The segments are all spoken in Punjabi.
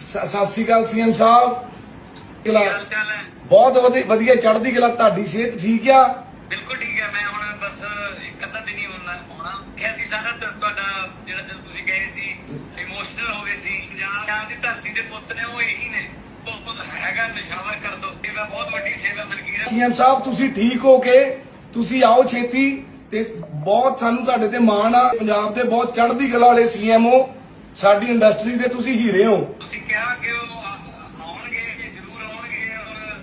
ਸਤਿ ਸ਼੍ਰੀ ਅਕਾਲ ਸੀਐਮ ਸਾਹਿਬ। ਕਿਲਾ ਬਹੁਤ ਵਧੀ- ਵਧੀਆ ਚੜ੍ਹਦੀ ਕਲਾ ਤੁਹਾਡੀ ਸਿਹਤ ਠੀਕ ਆ? ਬਿਲਕੁਲ ਠੀਕ ਹੈ ਮੈਂ ਹੁਣ ਬਸ ਇੱਕ ਅੱਧਾ ਦਿਨ ਹੀ ਹੋਣਾ ਹੋਣਾ ਇਹ ਅਸੀਂ ਸਾਰਾ ਤ- ਤੁਹਾਡਾ ਜਿਹੜਾ ਜਦੋਂ ਤੁਸੀਂ ਗਏ ਸੀ ਇਮੋਸ਼ਨਲ ਹੋ ਗਏ ਸੀ। ਪੰਜਾਬ ਦੀ ਧਰਤੀ ਦੇ ਪੁੱਤ ਨੇ ਉਹ ਇਹੀ ਨੇ। ਬਹੁਤ ਹੈਗਾ ਨਿਸ਼ਾਵਰ ਕਰ ਦੋ। ਸੇਵਾ ਬਹੁਤ ਵੱਡੀ ਸੇਵਾ ਮਨਕੀਰ ਸੀਐਮ ਸਾਹਿਬ ਤੁਸੀਂ ਠੀਕ ਹੋ ਕੇ ਤੁਸੀਂ ਆਓ ਛੇਤੀ ਤੇ ਬਹੁਤ ਸਾਨੂੰ ਤੁਹਾਡੇ ਤੇ ਮਾਣ ਆ। ਪੰਜਾਬ ਦੇ ਬਹੁਤ ਚੜ੍ਹਦੀ ਕਲਾ ਵਾਲੇ ਸੀਐਮ ਹੋ। ਸਾਡੀ ਇੰਡਸਟਰੀ ਦੇ ਤੁਸੀਂ ਹੀਰੇ ਹੋ ਤੁਸੀਂ ਕਿਹਾ ਕਿ ਉਹ ਆਉਣਗੇ ਕਿ ਜ਼ਰੂਰ ਆਉਣਗੇ ਔਰ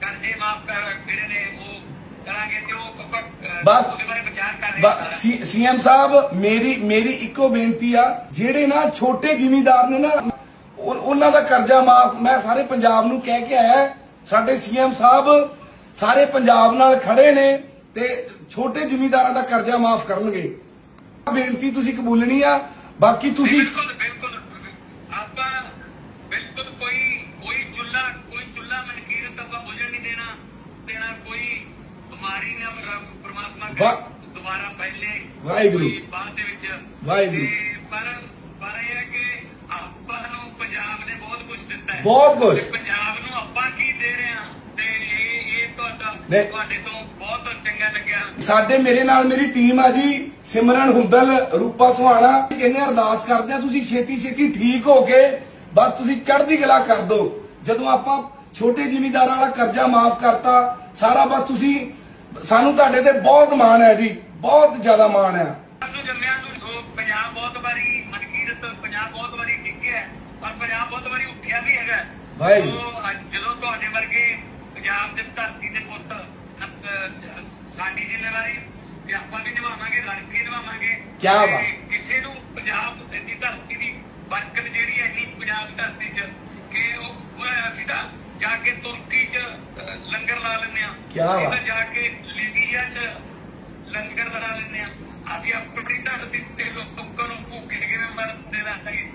ਕਰਜ਼ੇ ਮਾਫ ਕਰ ਜਿਹੜੇ ਨੇ ਉਹ ਕਰਾਂਗੇ ਤੇ ਉਹ ਅ, ਬਸ। ਉਹਦੇ ਬਾਰੇ ਵਿਚਾਰ ਕਰ ਰਹੇ ਹਾਂ ਸਾਰਾ। ਸੀਐਮ ਸਾਹਿਬ ਮੇਰੀ ਮੇਰੀ ਇੱਕੋ ਬੇਨਤੀ ਆ ਜਿਹੜੇ ਨਾ ਛੋਟੇ ਜ਼ਿਮੀਂਦਾਰ ਨੇ ਨਾ ਉਹ- ਉਹਨਾਂ ਦਾ ਕਰਜ਼ਾ ਮਾਫ ਮੈਂ ਸਾਰੇ ਪੰਜਾਬ ਨੂੰ ਕਹਿ ਕੇ ਆਇਆ ਸਾਡੇ ਸੀਐਮ ਸਾਹਿਬ ਸਾਰੇ ਪੰਜਾਬ ਨਾਲ ਖੜੇ ਨੇ ਤੇ ਛੋਟੇ ਜ਼ਿਮੀਂਦਾਰਾਂ ਦਾ ਕਰਜ਼ਾ ਮਾਫ ਕਰਨਗੇ ਬੇਨਤੀ ਤੁਸੀਂ ਕਬੂਲਣੀ ਆ ਬਾਕੀ ਤੁਸੀਂ ਬਿਲਕੁਲ ਬਿਲਕੁਲ ਆਪਾਂ ਬਿਲਕੁਲ ਕੋਈ ਕੋਈ ਚੁੱਲਾ ਕੋਈ ਚੁੱਲਾ ਮਨਕੀਰਤ ਆਪਾਂ ਬੁਝਣ ਨਹੀਂ ਦੇਣਾ ਦੇਣਾ ਕੋਈ ਬਿਮਾਰੀ ਨਾ ਪ੍ਰਮਾਤਮਾ ਕਰੇ। ਦੁਬਾਰਾ ਪਹਿਲੇ ਵਾਹਿਗੁਰੂ। ਬਾਅਦ ਦੇ ਵਿੱਚ ਵਾਹਿਗੁਰੂ। ਪਰ ਪਰ ਇਹ ਹੈ ਕਿ ਆਪਾਂ ਨੂੰ ਪੰਜਾਬ ਨੇ ਬਹੁਤ ਕੁਝ ਦਿੱਤਾ ਹੈ ਬਹੁਤ। ਤੇ ਪੰਜਾਬ ਨੂੰ ਆਪਾਂ ਕੀ ਦੇ ਰਹੇ ਹਾਂ ਤੇ ਇਹ ਇਹ ਤੁਹਾਡਾ। ਤੁਹਾਡੇ ਤੋਂ ਬਹੁਤ ਚੰਗਾ ਲੱਗਿਆ ਸਾਡੇ ਮੇਰੇ ਨਾਲ ਮੇਰੀ ਟੀਮ ਆ ਜੀ ਸਿਮਰਨ ਹੁੰਦਲ ਰੂਪਾ ਸੁਹਾਣਾ। ਕਹਿੰਦੇ ਅਰਦਾਸ ਕਰਦੇ ਆ ਤੁਸੀਂ ਛੇਤੀ ਛੇਤੀ ਠੀਕ ਹੋ ਕੇ ਬਸ ਤੁਸੀਂ ਚੜ੍ਹਦੀ ਕਲਾ ਕਰ ਦਿਓ। ਜਦੋਂ ਆਪਾਂ ਛੋਟੇ ਜ਼ਿਮੀਂਦਾਰਾਂ ਵਾਲਾ ਕਰਜ਼ਾ ਮਾਫ ਕਰਤਾ ਸਾਰਾ ਬਸ ਤੁਸੀਂ ਸਾਨੂੰ ਤੁਹਾਡੇ ਤੇ ਬਹੁਤ ਮਾਣ ਹੈ ਜੀ ਬਹੁਤ ਜ਼ਿਆਦਾ ਮਾਣ ਹੈ। ਪੰਜਾਬ ਬਹੁਤ ਵਾਰੀ ਮਨਕੀਰਤ ਪੰਜਾਬ ਬਹੁਤ ਵਾਰੀ ਡਿੱਗਿਆ ਪਰ ਪੰਜਾਬ ਬਹੁਤ ਵਾਰੀ ਉੱਠਿਆ ਵੀ ਹੈਗਾ ਅੱਜ ਜਦੋਂ ਤੁਹਾਡੇ ਵਰਗੇ ਪੰਜਾਬ ਦੇ ਧਰਤੀ ਦੇ ਪੁੱਤ ਜ਼ਿੰਮੇਵਾਰੀ ਕਿ ਆਪਾਂ ਵੀ ਨਿਭਾਵਾਂਗੇ ਲੜ ਕੇ ਨਿਭਾਵਾਂਗੇ। ਬਾਤ। ਕਿਸੇ ਨੂੰ ਪੰਜਾਬ ਦੀ ਧਰਤੀ ਦੀ ਬਰਕਤ ਜਿਹੜੀ ਹੈ ਇੰਨੀ ਪੰਜਾਬ ਧਰਤੀ 'ਚ ਕਿ ਉਹ ਅਸੀਂ ਤਾਂ ਜਾ ਕੇ ਤੁਰਕੀ 'ਚ ਲੰਗਰ ਲਾ ਲੈਂਦੇ ਆ ਅਸੀਂ ਬਾਤ। ਜਾ ਕੇ ਲੀਬੀਆ 'ਚ ਲੰਗਰ ਬਣਾ ਲੈਂਦੇ ਆ ਅਸੀਂ ਆਪਣੀ ਧਰਤੀ ਤੇ ਲੋਕਾਂ ਨੂੰ ਭੁੱਖੇ ਕਿਵੇਂ ਮਰਦੇ ਰਹਿਣਗੇ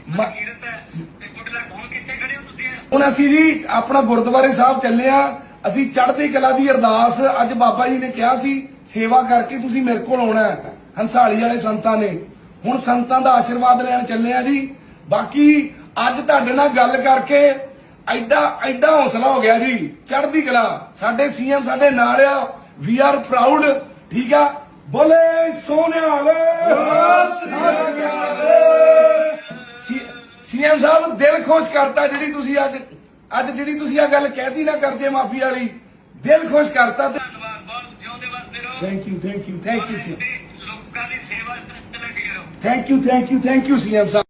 ਤੇ ਗੁੱਡ ਲੱਕ ਹੁਣ ਕਿੱਥੇ ਖੜੇ ਹੋ ਤੁਸੀਂ? ਹੁਣ ਅਸੀਂ ਜੀ ਆਪਣਾ ਗੁਰਦੁਆਰੇ ਸਾਹਿਬ ਚੱਲੇ ਆ ਅਸੀਂ ਚੜ੍ਹਦੀ ਕਲਾ ਦੀ ਅਰਦਾਸ ਅੱਜ ਬਾਬਾ ਜੀ ਨੇ ਕਿਹਾ ਸੀ ਸੇਵਾ ਕਰਕੇ ਤੁਸੀਂ ਮੇਰੇ ਕੋਲ ਆਉਣਾ ਹੈ। ਹੰਸਾਲੀ ਵਾਲੇ ਸੰਤਾਂ ਨੇ। ਹੁਣ ਸੰਤਾਂ ਦਾ ਆਸ਼ੀਰਵਾਦ ਲੈਣ ਚੱਲੇ ਆ ਜੀ। ਬਾਕੀ ਅੱਜ ਤੁਹਾਡੇ ਨਾਲ ਗੱਲ ਕਰਕੇ ਐਡਾ ਐਡਾ ਹੌਸਲਾ ਹੋ ਗਿਆ ਜੀ। ਚੜ੍ਹਦੀ ਕਲਾ। ਸਾਡੇ ਸੀਐਮ ਸਾਡੇ ਨਾਲ ਆ। We are proud. ਠੀਕ ਆ? ਬੋਲੇ ਸੋਨਿਆ ਸੋਨਿਆਲ ਸੀਐਮ ਸਾਹਿਬ, ਦਿਲ ਖੁਸ਼ ਕਰਤਾ ਜਿਹੜੀ ਤੁਸੀਂ ਅੱਜ ਅੱਜ ਜਿਹੜੀ ਤੁਸੀਂ ਆ ਗੱਲ ਕਹਿਤੀ ਨਾ ਕਰਦੇ ਮਾਫੀ ਵਾਲੀ। ਦਿਲ ਖੁਸ਼ ਕਰਤਾ ਤੇ ਜਿਉਂਦੇ ਵਸਦੇ ਰਹੋ thank you thank you thank you ਤੇ ਲੋਕਾਂ ਦੀ ਸੇਵਾ ਤੇ ਲੱਗੇ